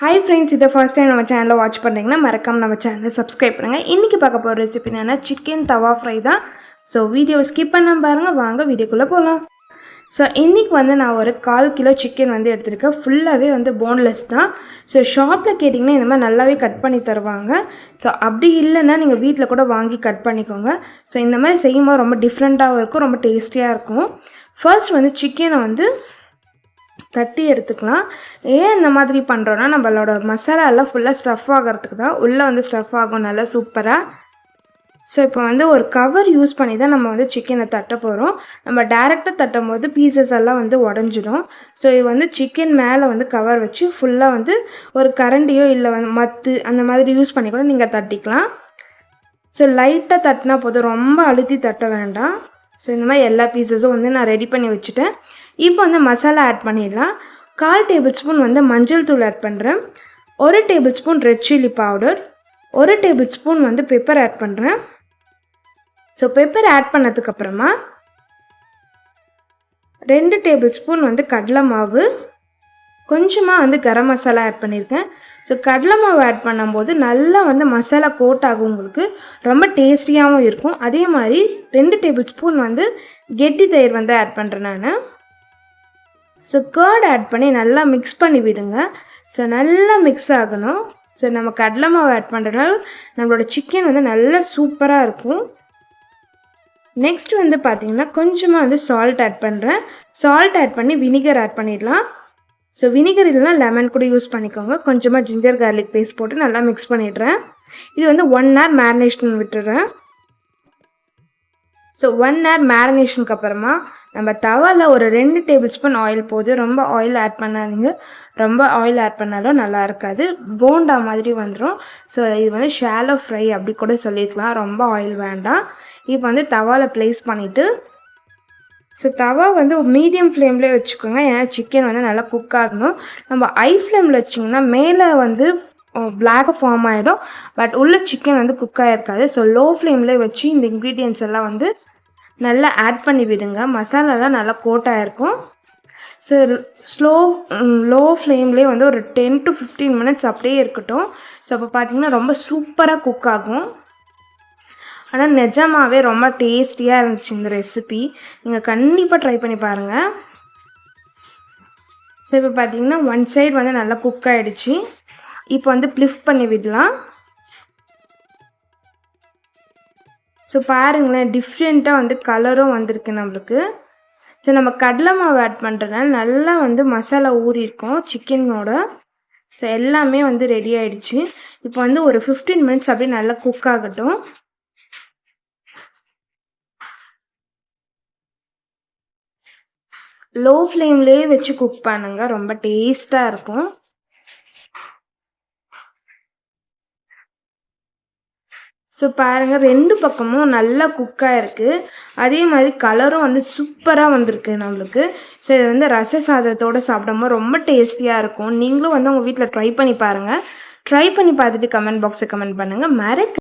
Hi friends இதை first time நம்ம சேனலில் வாட்ச் பண்ணுறீங்கன்னா மறக்காம நம்ம சேனலை சப்ஸ்கிரைப் பண்ணுங்கள் இன்றைக்கி பார்க்க போகிற ரெசிபி என்னென்னா சிக்கன் தவா ஃப்ரை தான். ஸோ வீடியோவை ஸ்கிப் பண்ண பாருங்கள் வாங்க வீடியோக்குள்ளே போகலாம் ஸோ இன்றைக்கி வந்து நான் ஒரு கால் கிலோ சிக்கன் வந்து எடுத்திருக்கேன். ஃபுல்லாகவே வந்து போன்லெஸ் தான். ஸோ ஷாப்பில் கேட்டிங்கன்னா இந்த மாதிரி நல்லாவே கட் பண்ணி தருவாங்க. ஸோ அப்படி இல்லைன்னா நீங்கள் வீட்டில் கூட வாங்கி கட் பண்ணிக்கோங்க. ஸோ இந்த மாதிரி செய்யும்போது ரொம்ப டிஃப்ரெண்ட்டாகவும் இருக்கும் ரொம்ப டேஸ்டியாக இருக்கும். ஃபர்ஸ்ட் வந்து சிக்கனை வந்து தட்டி எடுத்துக்கலாம். ஏன் இந்த மாதிரி பண்ணுறோன்னா நம்மளோட மசாலா எல்லாம் ஃபுல்லாக ஸ்டஃப் ஆகிறதுக்கு தான் உள்ளே வந்து ஸ்டஃப் ஆகும் நல்லா சூப்பராக ஸோ இப்போ வந்து ஒரு கவர் யூஸ் பண்ணி தான் நம்ம வந்து சிக்கனை தட்ட போகிறோம் நம்ம டேரெக்டாக தட்டும் போது பீசஸ் எல்லாம் வந்து உடஞ்சிடும். ஸோ இது வந்து சிக்கன் மேலே வந்து கவர் வச்சு ஃபுல்லாக வந்து ஒரு கரண்டியோ இல்லை வந்து மத்து அந்த மாதிரி யூஸ் பண்ணி கூட நீங்கள் தட்டிக்கலாம். ஸோ லைட்டாக தட்டினா போதும். ரொம்ப அழுத்தி தட்ட வேண்டாம். ஸோ இந்த மாதிரி எல்லா பீசஸும் வந்து நான் ரெடி பண்ணி வச்சுட்டேன். இப்போ வந்து மசாலா ஆட் பண்ணிடலாம். கால் டேபிள் ஸ்பூன் வந்து மஞ்சள் தூள் ஆட் பண்ணுறேன் ஒரு table spoon red chilli powder ஒரு டேபிள் ஸ்பூன் வந்து பெப்பர் ஆட் பண்ணுறேன் ஸோ பெப்பர் ஆட் பண்ணதுக்கப்புறமா ரெண்டு டேபிள் ஸ்பூன் வந்து கடலை மாவு. கொஞ்சமாக வந்து கரம் மசாலா ஆட் பண்ணியிருக்கேன் ஸோ கடலை மாவு ஆட் பண்ணும்போது நல்லா வந்து மசாலா கோட் ஆகும் உங்களுக்கு. ரொம்ப டேஸ்டியாகவும் இருக்கும். அதே மாதிரி ரெண்டு டேபிள் ஸ்பூன் வந்து கெட்டி தயிர் வந்து ஆட் பண்ணுறேன் நான். ஸோ கேர்ட் ஆட் பண்ணி நல்லா மிக்ஸ் பண்ணி விடுங்க. ஸோ நல்லா மிக்ஸ் ஆகணும். ஸோ நம்ம கடலை மாவு ஆட் பண்ணுறதுனால நம்மளோட சிக்கன் வந்து நல்லா சூப்பராக இருக்கும். நெக்ஸ்ட் வந்து பார்த்திங்கன்னா கொஞ்சமாக வந்து சால்ட் ஆட் பண்ணுறேன் சால்ட் ஆட் பண்ணி வினிகர் ஆட் பண்ணிடலாம். ஸோ வினிகர் இல்லைனா லெமன் கூட யூஸ் பண்ணிக்கோங்க. கொஞ்சமாக ஜிஞ்சர் கார்லிக் பேஸ்ட் போட்டு நல்லா மிக்ஸ் பண்ணிடுறேன். இது வந்து ஒன் ஹவர் மேரினேஷன் விட்டுடுறேன். ஸோ ஒன் ஹவர் மேரினேஷனுக்கு அப்புறமா நம்ம தவாவில் ஒரு ரெண்டு டேபிள் ஸ்பூன் ஆயில் போது ரொம்ப ஆயில் ஆட் பண்ணாதீங்க. ரொம்ப ஆயில் ஆட் பண்ணாலும் நல்லா இருக்காது. போண்டா மாதிரி வந்துடும் ஸோ இது வந்து ஷாலோ ஃப்ரை அப்படி கூட சொல்லிக்கலாம் ரொம்ப ஆயில் வேண்டாம். இப்போ வந்து தவாவில் ப்ளேஸ் பண்ணிவிட்டு ஸோ தவா வந்து மீடியம் ஃப்ளேம்லேயே வச்சுக்கோங்க. ஏன்னா சிக்கன் வந்து நல்லா குக் ஆகணும். நம்ம ஐ ஃப்ளேமில் வச்சிங்கன்னா மேலே வந்து பிளாக் ஃபார்ம் ஆகிடும் பட் உள்ள சிக்கன் வந்து குக் ஆகிருக்காது ஸோ லோ ஃப்ளேம்லேயே வச்சு இந்த இன்க்ரீடியன்ஸ் எல்லாம் வந்து நல்லா ஆட் பண்ணி விடுங்க. மசாலாலாம் நல்லா கோட் ஆகிருக்கும் ஸோ ஸ்லோ லோ ஃப்ளேம்லேயே வந்து ஒரு டென் டு ஃபிஃப்டீன் மினிட்ஸ் அப்படியே இருக்கட்டும். ஸோ அப்போ பார்த்தீங்கன்னா ரொம்ப சூப்பராக குக் ஆகும். ஆனால் நிஜமாவே ரொம்ப டேஸ்டியாக இருந்துச்சு இந்த ரெசிபி. நீங்கள் கண்டிப்பாக ட்ரை பண்ணி பாருங்கள் ஸோ இப்போ பார்த்தீங்கன்னா ஒன் சைடு வந்து நல்லா குக் ஆகிடுச்சு இப்போ வந்து ப்ளிஃப் பண்ணி விடலாம். ஸோ பாருங்களேன் டிஃப்ரெண்ட்டாக வந்து கலரும் வந்திருக்கு நம்மளுக்கு. ஸோ நம்ம கடலை மாவு ஆட் பண்ணுறதுனால நல்லா வந்து மசாலா ஊறியிருக்கோம் சிக்கனோட ஸோ எல்லாமே வந்து ரெடி ஆகிடுச்சு இப்போ வந்து ஒரு ஃபிஃப்டீன் மினிட்ஸ் அப்படியே நல்லா குக் ஆகட்டும். லோ ஃப்ளேம்லேயே வச்சு குக் பண்ணுங்க. ரொம்ப டேஸ்ட்டாக இருக்கும். ஸோ பாருங்கள் ரெண்டு பக்கமும் நல்லா குக்காக இருக்குது அதே மாதிரி கலரும் வந்து சூப்பராக வந்திருக்கு நம்மளுக்கு. ஸோ இது வந்து ரச சாதத்தோடு சாப்பிடும்போது ரொம்ப டேஸ்டியாக இருக்கும். நீங்களும் வந்து உங்கள் வீட்டில் ட்ரை பண்ணி பாருங்கள் ட்ரை பண்ணி பார்த்துட்டு கமெண்ட் பாக்ஸை கமெண்ட் பண்ணுங்கள் மறக்க